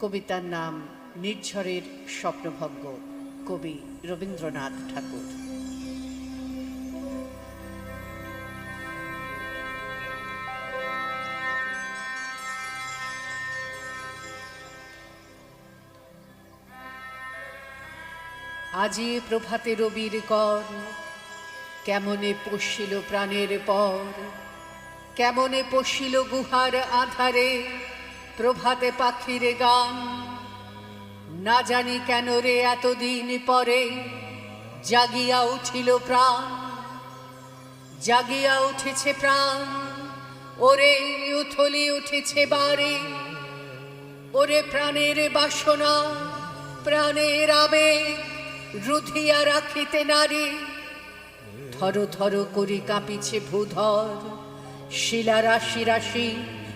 কবিতার নাম নির্ঝরের স্বপ্নভঙ্গ, কবি রবীন্দ্রনাথ ঠাকুর। আজি প্রভাতে রবির কর, কেমনে পশিল প্রাণের পর, কেমনে পশিল গুহার আধারে প্রভাতে পাখির গান। না জানি কেন রে এতদিন পরে জাগিয়া উঠিল প্রাণ। জাগিয়া উঠেছে প্রাণ। ওরে উথলি উঠেছে বাড়ি ওরে প্রাণের বাসনা, প্রাণের আবেগ রুধিয়া রাখিতে নারী। থর থর করি কাঁপিছে ভূধর শিলা রাশি রাশি।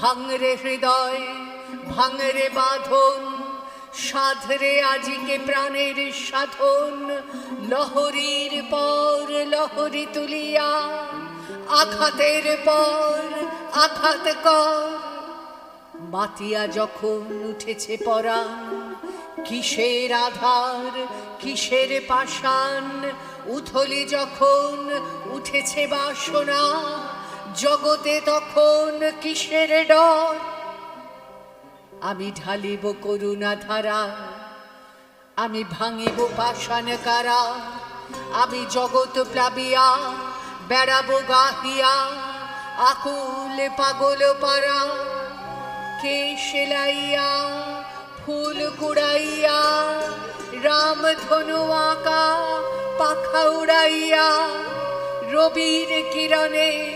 ভাঙরে হৃদয়, ভাঙরে বাঁধন, সাধরে আজিকে প্রাণের সাধন, লহরীর পর লহরী তুলিয়া, আঘাতের পর আঘাত কর। মাতিয়া যখন উঠেছে পরাণ, কিসের আধার, কিসের পাষাণ, উথলি যখন উঠেছে বাসনা জগতে তখন কিসের ডর? আমি ঢালিব করুণা ধারা আমি ভাঙিব পাষাণ কারা আমি জগৎ প্লাবিয়া, বেড়াবো গাহিয়া, আকুল পাগল পারা। কে সেলাইয়া, ফুল কুড়াইয়া, রাম ধনু আঁকা, পাখা উড়াইয়া, রবির কিরণে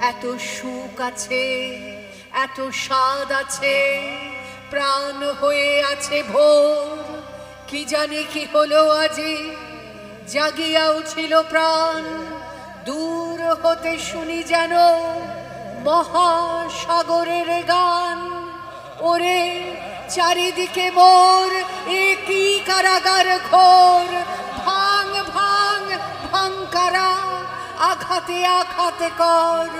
এত সুখ আছে, এত স্বাদ আছে, প্রাণ হয়ে আছে ভোর। কি জানি কি হলো আজি, জাগিয়া উঠিল প্রাণ। দূর হতে শুনি যেন মহাসাগরের গান। ওরে, চারিদিকে মোর একই কারাগার ঘোর। ভাঙ ভাঙ ভাঙ কারা আঘাতে আঘাতে কর।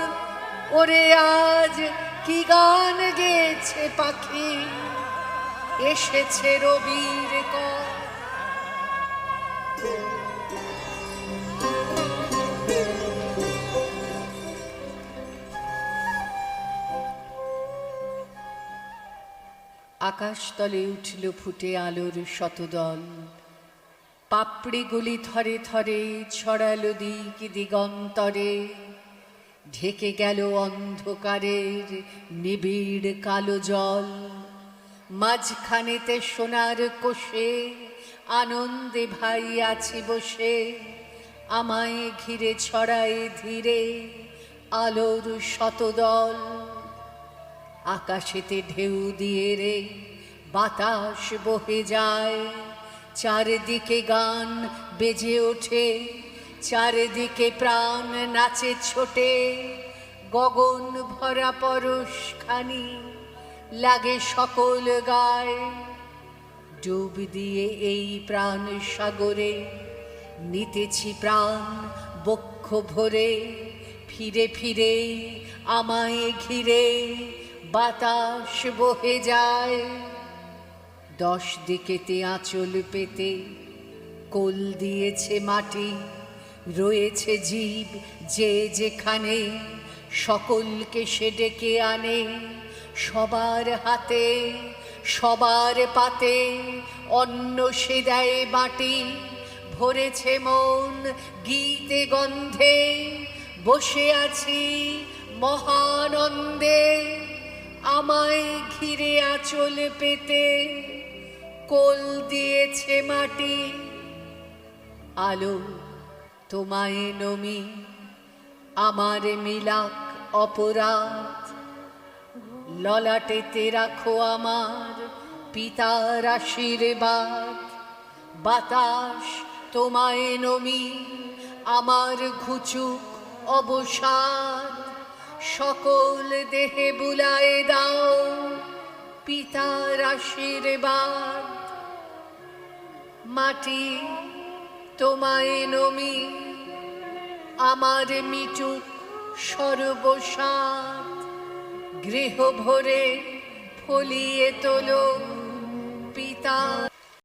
ওরে আজ কি গান গেছে পাখি? এসেছে রবির কর। আকাশতলে উঠল ফুটে আলোর শতদল। পাপড়িগুলি থরে থরে ছড়ালো দিক দিগন্তরে। ঢেকে গেল অন্ধকারের নিবিড় কালো জল। মাঝখানেতে সোনার কোষে আনন্দে ভাই আছি বসে। আমায় ঘিরে ছড়ায় ধীরে আলোর শতদল। আকাশেতে ঢেউ দিয়ে রে বাতাস বহে যায়। চারিদিকে গান বেজে ওঠে, চারিদিকে প্রাণ নাচে ছোটে, গগন ভরা পরশ খানি লাগে সকল গায়। ডুব দিয়ে এই প্রাণ সাগরে, নিতেছি প্রাণ বক্ষ ভরে, ফিরে ফিরে আমায় ঘিরে বাতাস বহে যায়। দশ দিকেতে আঁচল পেতে, কোল দিয়েছে মাটি, রয়েছে জীব যে যেখানে, সকলকে সে ডেকে আনে সবার হাতে, সবার পাতে। অন্ন সে দেয় বাটি ভরেছে মন গীতে গন্ধে। বসে আছি মহানন্দে, আমায় ঘিরে আঁচল পেতে। কোল দিয়েছে মাটি, আলো তোমায় নমি, আমার মিলাক অপরাধ। ললাটেতে রাখো আমার পিতার আশীর্বাদ, বাতাস তোমায় নমি, আমার ঘুচুক অবসাদ। সকল দেহে বুলায় দাও পিতার আশীর্বাদ। মাটি তোমায় নমি আমার মিটুক সর্বসাদ গৃহ ভরে ফলিয়ে তোলো পিতা